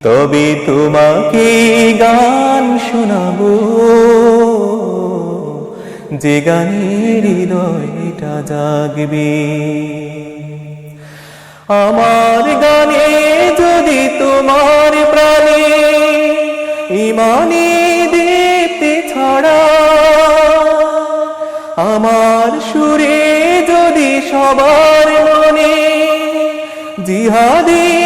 তবে তোমাকে গান শোনাবো। যে গানের হৃদয়টা জাগবে। আমার গানে যদি তোমার প্রাণে ইমানে দেখতে ছড়া, আমার সুরে যদি সবার মনে জিহাদি